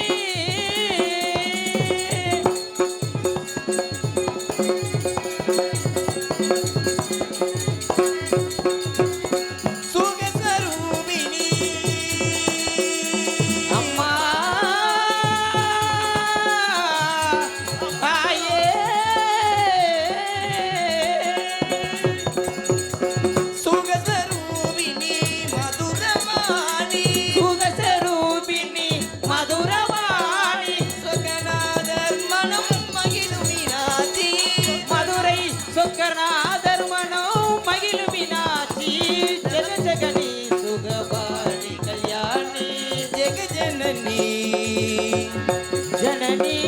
Amen. Chokkanathar மனம் மகிழ் மீனாட்சி ஜன ஜகனி சுகபாணி கல்யாணி ஜெக ஜனனி. ஜனனி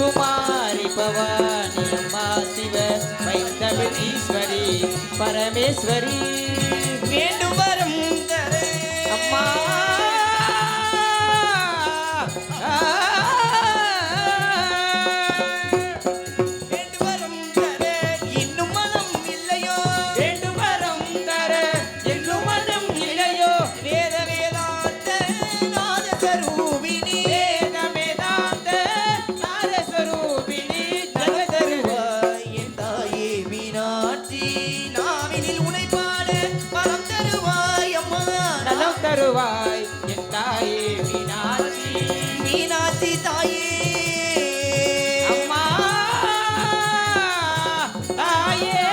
குமாரி பவானி அம்மா சிவ வைந்தவீஸ்வரி பரமேஸ்வரி. வேண்டும் வரும் அம்மா. காப்பாற்றி நாவினில் உனை பாட வரம் தருவாய் அம்மா. நலம் தருவாய் என் தாயே மீனாட்சி. மீனாட்சி தாயே. அம்மா தாயே.